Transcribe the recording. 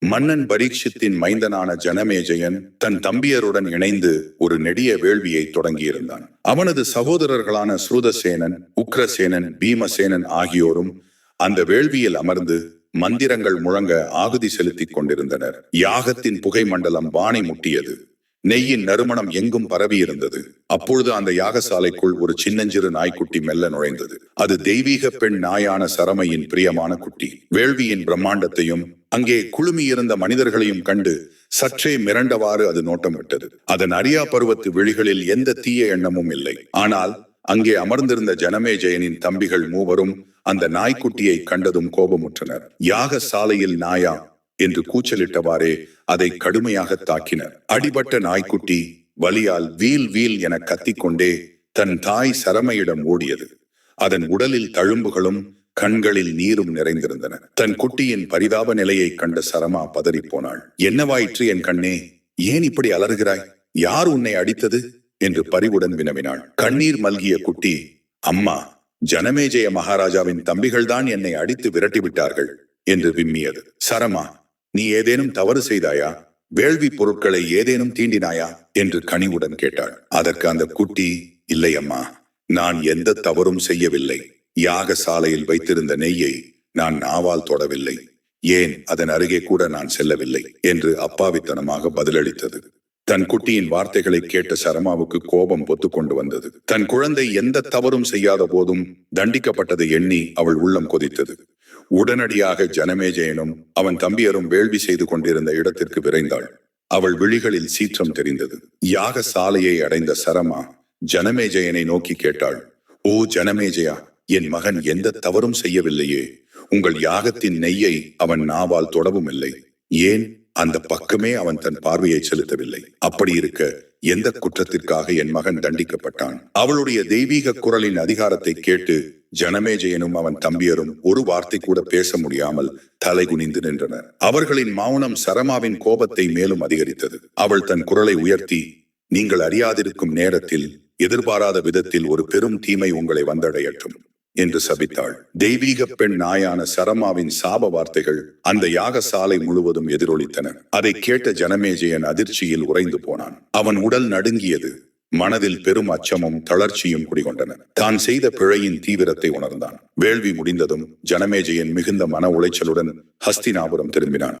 மன்னன் பரீட்சித்தின் மைந்தனான ஜனமேஜயன் தன் தம்பியருடன் இணைந்து ஒரு நெடிய வேள்வியை தொடங்கியிருந்தான். அவனது சகோதரர்களான ஸ்ருதசேனன் உக்ரசேனன் பீமசேனன் ஆகியோரும் அந்த வேள்வியில் அமர்ந்து மந்திரங்கள் முழங்க ஆகுதி செலுத்திக் கொண்டிருந்தனர். யாகத்தின் புகை மண்டலம் வானை முட்டியது. நெய்யின் நறுமணம் எங்கும் பரவி இருந்தது அப்பொழுது அந்த யாகசாலைக்குள் ஒரு சின்னஞ்சிறு நாய்க்குட்டி மெல்ல நுழைந்தது. அது தெய்வீக பெண் நாயான சரமையின் பிரியமான குட்டி. வேள்வியின் பிரம்மாண்டத்தையும் அங்கே குழுமியிருந்த மனிதர்களையும் கண்டு சற்றே மிரண்டவாறு அது நோட்டமிட்டது. அதன் அரியா பருவத்து விழிகளில் எந்த தீய எண்ணமும் இல்லை. ஆனால் அங்கே அமர்ந்திருந்த ஜனமே ஜெயனின் தம்பிகள் மூவரும் அந்த நாய்க்குட்டியை கண்டதும் கோபமுற்றனர். யாக சாலையில் நாயா என்று கூச்சலிட்டவாறே அதை கடுமையாக தாக்கினர். அடிபட்ட நாய்க்குட்டி வலியால் வீல் வீல் என கத்திக்கொண்டே தன் தாய் சரமையிடம் ஓடியது. அதன் உடலில் தழும்புகளும் கண்களில் நீரும் நிறைந்திருந்தன. தன் குட்டியின் பரிதாப நிலையை கண்ட சரமா பதறிப்போனாள். என்னவாயிற்று என் கண்ணே? ஏன் இப்படி அலறுகிறாய்? யார் உன்னை அடித்தது? என்று பரிவுடன் வினவினாள். கண்ணீர் மல்கிய குட்டி அம்மா ஜனமேஜய மகாராஜாவின் தம்பிகள்தான் என்னை அடித்து விரட்டி விட்டார்கள் என்று விம்மியது. சரமா நீ ஏதேனும் தவறு செய்தாயா? வேள்வி பொருட்களை ஏதேனும் தீண்டினாயா? என்று கனிவுடன் கேட்டாள். அதற்கு அந்த குட்டி இல்லை அம்மா நான் எந்த தவறும் செய்யவில்லை. யாக சாலையில் வைத்திருந்த நெய்யை நான் நாவால் தொடவில்லை. ஏன் அதன் அருகே கூட நான் செல்லவில்லை? என்று அப்பாவித்தனமாக பதிலளித்தது. தன் குட்டியின் வார்த்தைகளை கேட்ட சரமாவுக்கு கோபம் பொத்து கொண்டு வந்தது. தன் குழந்தை எந்த தவறும் செய்யாத போதும் தண்டிக்கப்பட்டதை எண்ணி அவள் உள்ளம் கொதித்தது. உடனடியாக ஜனமேஜயனும் அவன் தம்பியரும் வேள்வி செய்து கொண்டிருந்த இடத்திற்கு விரைந்தாள். அவள் விழிகளில் சீற்றம் தெரிந்தது. யாக சாலையை அடைந்த சரமா ஜனமேஜயனை நோக்கி கேட்டாள் ஓ ஜனமேஜயா என் மகன் எந்த தவறும் செய்யவில்லையே. உங்கள் யாகத்தின் நெய்யை அவன் நாவால் தொடவும் இல்லை ஏன்? அந்த பக்கமே அவன் தன் பார்வையை செலுத்தவில்லை. அப்படி இருக்க எந்த குற்றத்திற்காக என் மகன் தண்டிக்கப்பட்டான்? அவளுடைய தெய்வீக குரலின் அதிகாரத்தை கேட்டு ஜனமேஜயனும் அவன் தம்பியரும் ஒரு வார்த்தை கூட பேச முடியாமல் தலை குனிந்து நின்றனர். அவர்களின் மௌனம் சரமாவின் கோபத்தை மேலும் அதிகரித்தது. அவள் தன் குரலை உயர்த்தி நீங்கள் அறியாதிருக்கும் நேரத்தில் எதிர்பாராத விதத்தில் ஒரு பெரும் தீமை உங்களை வந்தடையட்டும் என்று சபித்தாள். தெய்வீக பெண் நாயான சரமாவின் சாப வார்த்தைகள் அந்த யாகசாலை முழுவதும் எதிரொலித்தன. அதை கேட்ட ஜனமேஜயன் அதிர்ச்சியில் உறைந்து போனான். அவன் உடல் நடுங்கியது. மனதில் பெரும் அச்சமும் தளர்ச்சியும் குடிகொண்டன. தான் செய்த பிழையின் தீவிரத்தை உணர்ந்தான். வேள்வி முடிந்ததும் ஜனமேஜயன் மிகுந்த மன உளைச்சலுடன் ஹஸ்தினாபுரம் திரும்பினான்.